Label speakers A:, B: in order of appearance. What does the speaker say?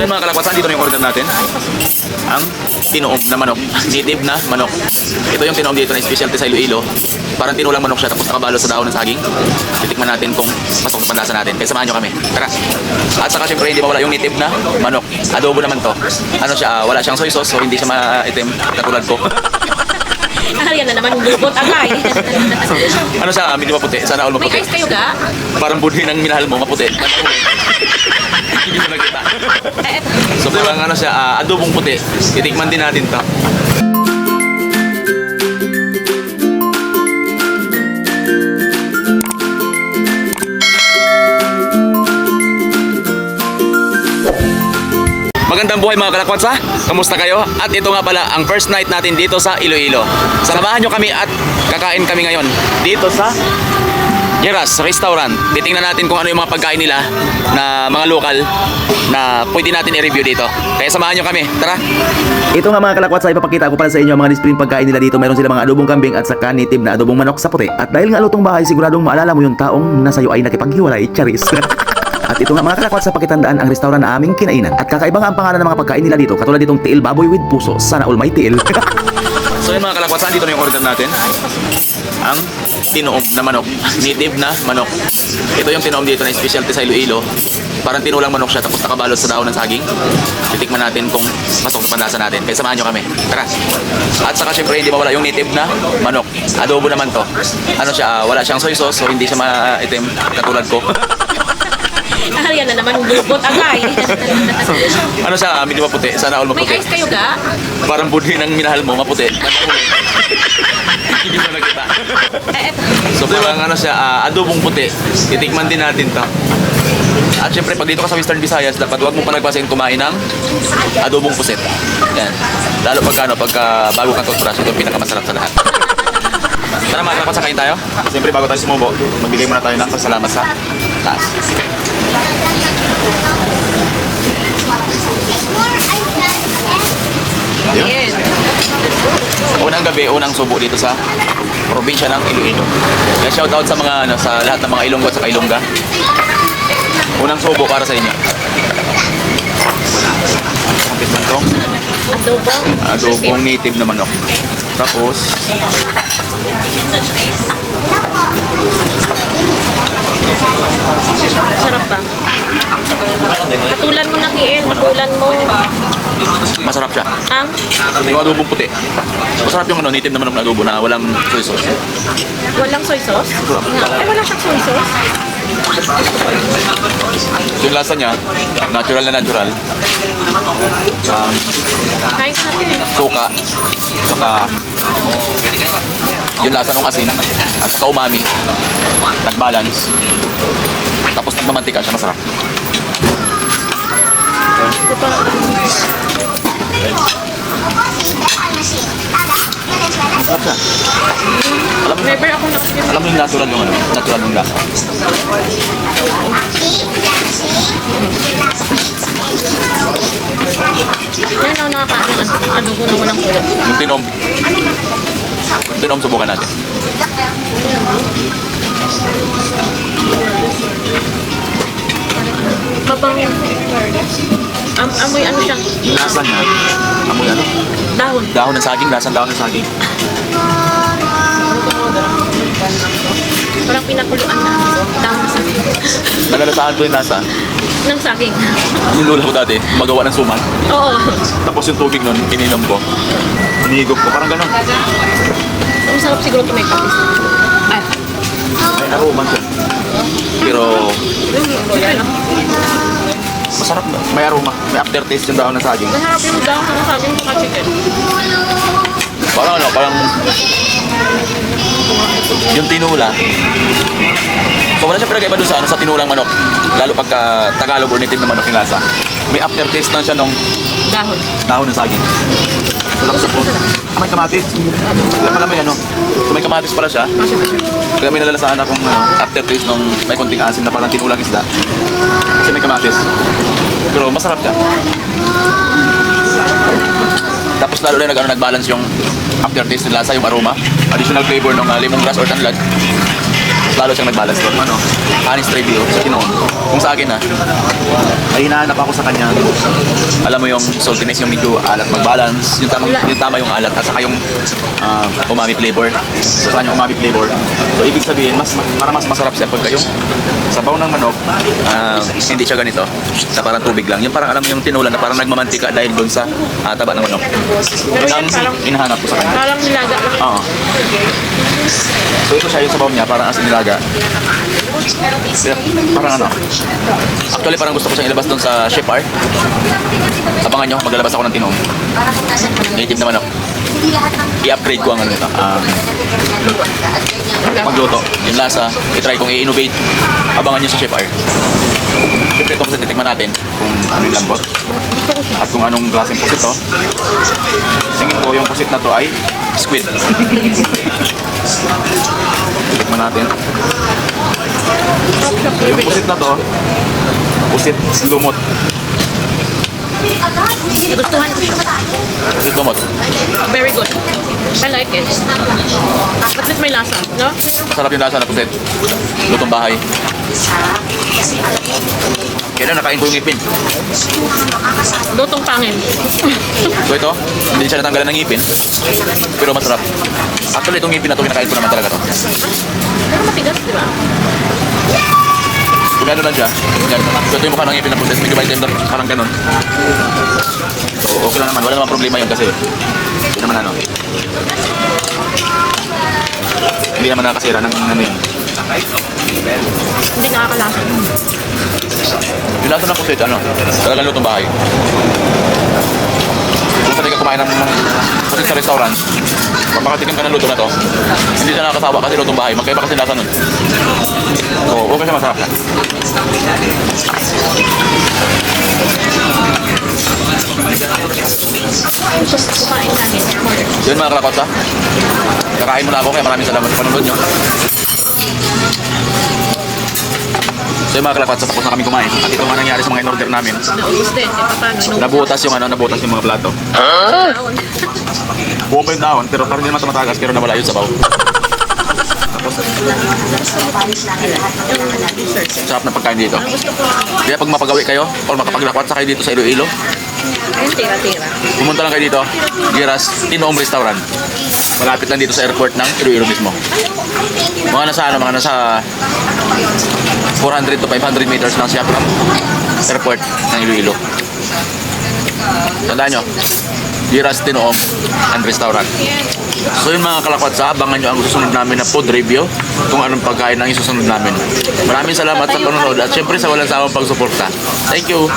A: So yun mga kalakwasan, dito na yung order natin. Ang tinuog na manok. Native na manok. Ito yung tinuog dito na specialty sa Iloilo. Parang tinulang manok siya tapos nakabalo sa dahon ng saging. Titikman natin kung pasok sa panlasa natin. Kaya samahan nyo kami. Tara. At saka syempre hindi mawala yung native na manok. Adobo naman to. Ano siya, wala siyang soy sauce so hindi siya maitim katulad ko.
B: Ah, yan na naman bubot agay.
A: ano siya, ah, medyo maputi. Sana all
B: May
A: maputi.
B: ice kayo ga?
A: Parang budhi ng minahal mo, maputi. Hindi mo nakita.
B: Eh.
A: So parang ano siya, ah, adobong puti. Titikman din natin to. Magandang buhay mga kalakwatsa. Kamusta kayo? At ito nga pala ang first night natin dito sa Iloilo. Samahan nyo kami at kakain kami ngayon dito sa Yeras Restaurant. Titingnan natin kung ano yung mga pagkain nila na mga lokal na pwede natin i-review dito. Kaya samahan nyo kami. Tara!
C: Ito nga mga kalakwat sa ipapakita ko para sa inyo ang mga display pagkain nila dito. Meron sila mga adobong kambing at saka native na adobong manok sa puti. At dahil nga lutong bahay, siguradong maalala mo yung taong nasa iyo ay nakipaghiwalay, charis. At ito nga mga kalakwat sa pakitandaan ang restaurant na aming kinainan. At kakaiba nga ang pangalan ng mga pagkain nila dito. Katulad itong tiil baboy with puso. Sana all may tiil.
A: So yun mga kalakwatsa, dito na yung order natin. Ang tinuog na manok. Native na manok. Ito yung tinuog dito na specialty sa Iloilo. Parang tinulang manok siya tapos nakabalot sa dahon ng saging. Titikman natin kung pasok sa panlasa natin. Kaya samahan nyo kami. Tara! At saka syempre hindi mawala yung native na manok. Adobo naman to. Ano siya, ah, wala siyang soy sauce so hindi siya maitim katulad ko.
B: Ah, yan na naman bubot agay.
A: ano siya, ah, medyo maputi. Sana all
B: May
A: maputi.
B: ice kayo ga?
A: Parang budhi ng minahal mo, maputi. Hindi mo nakita.
B: Eh, eto.
A: So parang ano siya, ah, adobong puti. Titikman din natin to. At syempre, pag dito ka sa Western Visayas, dapat huwag mo palagpasin kumain ng adobong pusit. Yan. Lalo pagka, ano, pagka bago kang toothbrush, ito yung pinakamasarap sa lahat. Tara mga kapat, sakain tayo. Siyempre, bago tayo sumubo, magbigay muna tayo ng pasalamat sa taas. Unang gabi, unang subo dito sa probinsya ng Iloilo. Kaya shout out sa mga ano, sa lahat ng mga Ilonggo at sa Ilongga. Unang subo para sa inyo. Ang tikman to,
B: Adobo.
A: adobong native na manok. Tapos,
B: Sarap ba? Katulan mo na kiel. Katulan mo.
A: masarap siya.
B: Ang?
A: Yung adobong puti. Masarap yung ano, native na manok na adobo na walang soy sauce.
B: Walang soy sauce? Ay, wala siyang soy sauce?
A: So, yung lasa niya, natural na natural. Um,
B: Kahit natin
A: suka, saka yung lasa ng asin, at saka umami, nag-balance. Tapos nagmamantika siya, masarap. Masarap siya. Alam mo,
B: Never ako nakikinig.
A: alam mo yung natural yung ano, natural yung lasa.
B: Yan ako nakakain ng adobo na walang kulot.
A: Yung tinom, tinom subukan natin.
B: Babang... Am amoy ano siya?
A: Lasa niya, amoy ano,
B: Dahon.
A: dahon ng saging, lasang dahon ng saging.
B: Parang pinakuluan na. Dahon sa
A: Nalalasaan ko yung lasa.
B: ng saging.
A: Yung lula ko dati, magawa ng suman.
B: Oo.
A: Tapos yung tubig nun, ininom ko. Inihigop ko, parang gano'n.
B: Ang sarap siguro ito may kapis. Ay.
A: May aroma siya. Pero masarap na. May aroma. May aftertaste yung dahon ng saging.
B: Masarap yung dahon ng saging sa chicken.
A: Parang ano, parang yung tinula. So wala siya pinag-iba doon sa, ano, sa tinulang manok. Lalo pagka Tagalog or native na manok yung lasa. May aftertaste lang siya nung
B: Dahon.
A: dahon ng saging. Ko sa po. Ah, may kamatis. Wala pala may ano. So may kamatis pala siya. Kaya may nalalasaan akong ano, aftertaste nung may konting asin na parang tinulang isda. Kasi may kamatis. Pero masarap siya. Tapos lalo na nag, ano, nag-balance yung aftertaste ng lasa, yung aroma. Additional flavor ng uh, lemongrass or tanlad. Balot siyang nagbalance doon. Ano? Honest review sa tinoon. Kung sa akin ha, ay hinahanap ako sa kanya. Alam mo yung saltiness, yung medyo alat mag-balance, yung tama, yung tama yung alat, at saka yung ah, umami flavor. So, saan yung umami flavor? So, ibig sabihin, mas, para mas masarap siya pagka yung sabaw ng manok, ah, hindi siya ganito, na parang tubig lang. Yung parang alam mo yung tinulan na parang nagmamantika dahil doon sa ah, taba ng manok.
B: Pero yan parang,
A: hinahanap ko sa kanya.
B: parang nilaga lang.
A: Oo. So ito siya yung sabaw niya, parang asin nilaga. Pero Parang ano. Actually parang gusto ko siyang ilabas doon sa chef art. Abangan nyo, maglalabas ako ng tinom. Native naman ako. I-upgrade ko ang ano nito. Um, magluto. Yung lasa, i-try kong i-innovate. Abangan nyo sa chef art. Siyempre ito kasi natin kung ano yung lambot. At kung anong klaseng pusit to. Tingin ko yung pusit na to ay squid. Natin. Yung pusit na to, pusit lumot.
B: Gustuhan ko siya.
A: Pusit lumot.
B: Very good. I like it. At least may lasa, no?
A: Masarap yung lasa na pusit. Lutong bahay. Kaya nakain ko yung ngipin.
B: Lutong pangin.
A: So ito, hindi siya natanggalan ng ngipin. Pero masarap. Actually, itong ngipin na to, kinakain ko naman talaga to.
B: Pero matigas, di ba?
A: Kung gano'n lang siya, ganun. So ito yung mukha ng ngipin na pusit. Medyo may tender, parang ganun. So okay lang naman, wala naman problema yun kasi hindi naman ano. Hindi naman nakasira ng ano yun.
B: Hindi nakakalasa.
A: Yung lasa ng pusit, ano, talagang lutong bahay. Kung ka kumain ng pusit sa restaurant, papakatikim ka ng luto na to, hindi siya nakakasawa kasi lutong bahay. Magkaiba kasi lasa nun. So, okay siya masarap. Yun mga kalakot ha. Kakain muna ako kaya maraming salamat sa panonood nyo. So yung mga kalakot, sa tapos na kami kumain. At ito nga nangyari sa mga in-order namin.
B: Naubos din. Eh, paano? Naubos.
A: Nabutas yung ano, nabutas yung mga plato. Buo pa yung dahon, pero parang hindi naman tumatagas, pero nawala yun sa baw. Tapos, sarap na pagkain dito. Kaya pag mapagawi kayo, or makapaglakwat sa kayo dito sa Iloilo,
B: Ayun, tira-tira.
A: pumunta lang kayo dito, Giras Tinoom Restaurant. Malapit lang dito sa airport ng Iloilo mismo. Mga nasa ano, mga nasa 400 to 500 meters lang siya from airport ng Iloilo. Tandaan nyo, Giras Tinoom and Restaurant. So yun mga kalakwat sa abangan nyo ang susunod namin na food review kung anong pagkain ang isusunod namin. Maraming salamat sa panonood at syempre sa walang sawang pagsuporta. Thank you!